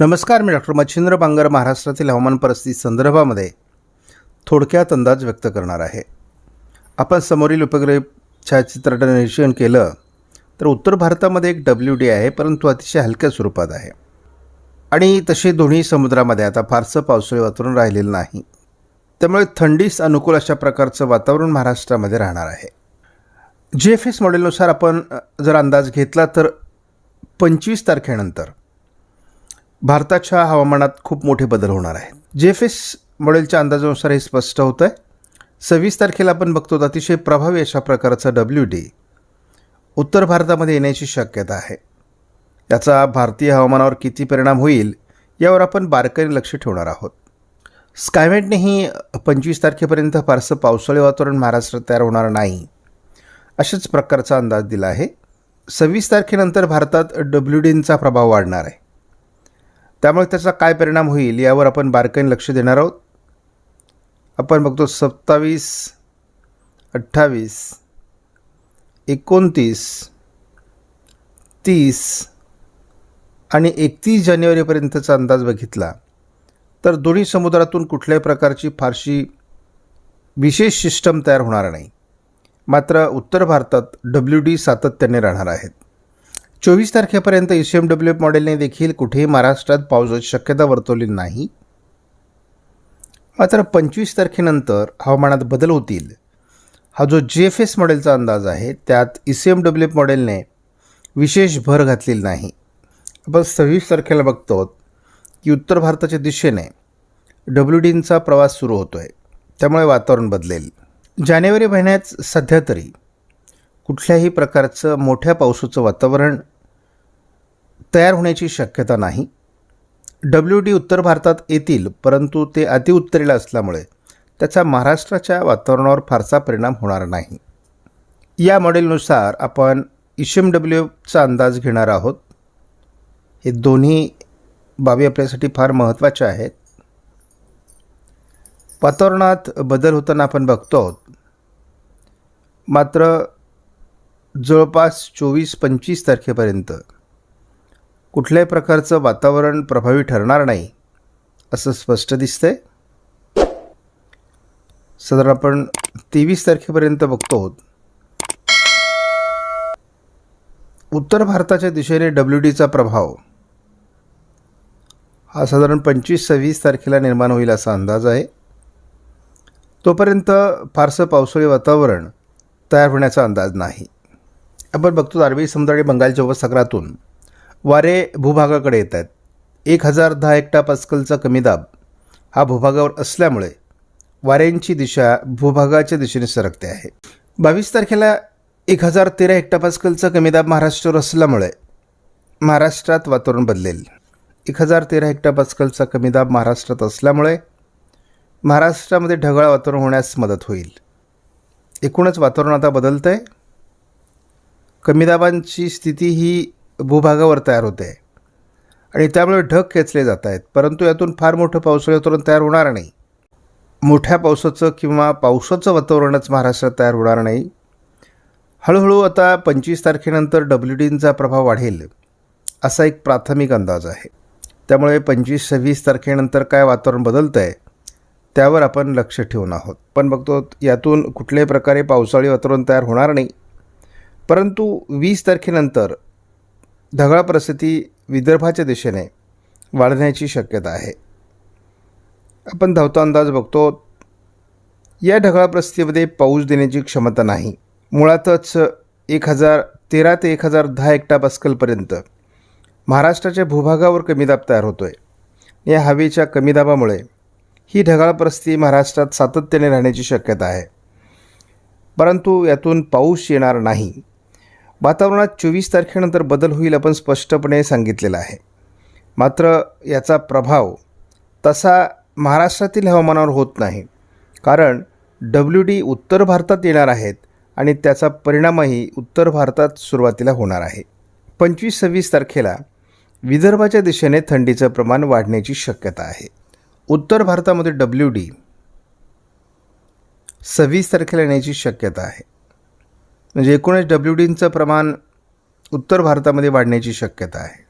नमस्कार मी डॉक्टर मच्छिंद्र बांगर महाराष्ट्रातील हवामान परिस्थिती संदर्भामध्ये थोडक्यात अंदाज व्यक्त करणार आहे. आपण समोरील उपग्रह छायाचित्राचं निरीक्षण केलं तर उत्तर भारतामध्ये एक डब्ल्यू डी आहे परंतु अतिशय हलक्या स्वरूपात आहे. आणि तसे दोन्ही समुद्रामध्ये आता फारसं पावसाळी वातावरण राहिलेलं नाही. त्यामुळे थंडीस अनुकूल अशा प्रकारचं वातावरण महाराष्ट्रामध्ये राहणार आहे. जी एफ एस मॉडेलनुसार आपण जर अंदाज घेतला तर पंचवीस तारखेनंतर भारताच्या हवामानात खूप मोठे बदल होणार आहेत. जे एफ एस मॉडेलच्या अंदाजानुसार हे स्पष्ट होतं आहे सव्वीस तारखेला आपण बघतो अतिशय प्रभावी अशा प्रकारचा डब्ल्यू डी उत्तर भारतामध्ये येण्याची शक्यता आहे. त्याचा भारतीय हवामानावर किती परिणाम होईल यावर आपण बारकाईने लक्ष ठेवणार आहोत. स्कायमेटनेही पंचवीस तारखेपर्यंत फारसं पावसाळी वातावरण महाराष्ट्रात तयार होणार नाही अशाच प्रकारचा अंदाज दिला आहे. सव्वीस तारखेनंतर भारतात डब्ल्यू डींचा प्रभाव वाढणार आहे. त्यामुळे त्याचा काय परिणाम होईल यावर आपण बारकाईने लक्ष देणार आहोत. आपण बघतो सत्तावीस अठ्ठावीस एकोणतीस तीस आणि एकतीस जानेवारीपर्यंतचा अंदाज बघितला तर दोन्ही समुद्रातून कुठल्याही प्रकारची फारशी विशेष सिस्टम तयार होणार नाही. मात्र उत्तर भारतात डब्ल्यू डी सातत्याने राहणार आहेत. चोवीस तारखेपर्यंत E C M W F मॉडेलने देखील कुठेही महाराष्ट्रात पावसाची शक्यता वर्तवली नाही. मात्र पंचवीस तारखेनंतर हवामानात बदल होतील. हा जो जी एफ एस मॉडेलचा अंदाज आहे त्यात E C M W F मॉडेलने विशेष भर घातलेली नाही. आपण सव्वीस तारखेला बघतो की उत्तर भारताच्या दिशेने डब्ल्यू डींचा प्रवास सुरू होतो आहे त्यामुळे वातावरण बदलेल. जानेवारी महिन्यात सध्या तरी कुठल्याही प्रकारचं मोठ्या पावसाचं वातावरण तयार होण्याची शक्यता नाही. डब्ल्यू डी उत्तर भारतात येतील परंतु ते अतिउत्तरेला असल्यामुळे त्याचा महाराष्ट्राच्या वातावरणावर फारसा परिणाम होणार नाही. या मॉडेलनुसार आपण इशम डब्ल्यूचा अंदाज घेणार आहोत. हे दोन्ही बाबी आपल्यासाठी फार महत्त्वाच्या आहेत. वातावरणात बदल होताना आपण बघतो आहोत. मात्र जवळपास चोवीस पंचवीस तारखेपर्यंत कुठल्याही प्रकारचं वातावरण प्रभावी ठरणार नाही असं स्पष्ट दिसतंय. साधारण आपण तेवीस तारखेपर्यंत बघतो आहोत. उत्तर भारताच्या दिशेने डब्ल्यू डीचा प्रभाव. हा साधारण पंचवीस सव्वीस तारखेला निर्माण होईल असा अंदाज आहे. तोपर्यंत फारसं पावसाळी वातावरण तयार होण्याचा अंदाज नाही. आपण बघतो अरबी समुद्र आणि बंगालच्या उपसागरातून वारे भूभागाकडे येत आहेत. एक हजार दहा एकटा पास्कलचा कमी दाब हा भूभागावर असल्यामुळे वाऱ्यांची दिशा भूभागाच्या दिशेने सरकते आहे. बावीस तारखेला एक हजार तेरा हेक्टा पास्कलचा कमी दाब महाराष्ट्रावर असल्यामुळे महाराष्ट्रात वातावरण बदलेल. एक हजार तेरा हेक्टा पास्कलचा कमी दाब महाराष्ट्रात असल्यामुळे महाराष्ट्रामध्ये ढगाळ वातावरण होण्यास मदत होईल. एकूणच वातावरण आता बदलतं आहे कमी दाबांची स्थिती ही भूभागावर तयार होते. आहे आणि त्यामुळे ढग खेचले जात आहेत. परंतु यातून फार मोठं पावसाळी वातावरण तयार होणार नाही. मोठ्या पावसाचं किंवा पावसाचं वातावरणच महाराष्ट्रात तयार होणार नाही. हळूहळू आता पंचवीस तारखेनंतर डब्ल्यू डींचा प्रभाव वाढेल असा एक प्राथमिक अंदाज आहे. त्यामुळे पंचवीस सव्वीस तारखेनंतर काय वातावरण बदलतं आहे त्यावर आपण लक्ष ठेवून आहोत. पण बघतो यातून कुठल्याही प्रकारे पावसाळी वातावरण तयार होणार नाही. परंतु वीस तारखेनंतर ढगाळ परिस्थिती विदर्भाच्या दिशेने वाढण्याची शक्यता आहे. आपण धावता अंदाज बघतो या ढगाळ परिस्थितीमध्ये पाऊस देण्याची क्षमता नाही. मुळातच एक हजार तेरा ते एक हजार दहा एकटा पास्कलपर्यंत महाराष्ट्राच्या भूभागावर कमी दाब तयार होतो आहे या हवेच्या कमी दाबामुळे ही ढगाळ परिस्थिती महाराष्ट्रात सातत्याने राहण्याची शक्यता आहे. परंतु यातून पाऊस येणार नाही. वातावरणात चोवीस तारखेनंतर बदल होईल आपण स्पष्टपणे सांगितलेलं आहे. मात्र याचा प्रभाव तसा महाराष्ट्रातील हवामानावर होत नाही. कारण डब्ल्यू डी उत्तर भारतात येणार आहेत आणि त्याचा परिणामही उत्तर भारतात सुरुवातीला होणार आहे. पंचवीस सव्वीस तारखेला विदर्भाच्या दिशेने थंडीचं प्रमाण वाढण्याची शक्यता आहे. उत्तर भारतामध्ये डब्ल्यू डी सव्वीस तारखेला येण्याची शक्यता आहे. म्हणजे एकूणच डब्ल्यू डींचं प्रमाण उत्तर भारतामध्ये वाढण्याची शक्यता आहे.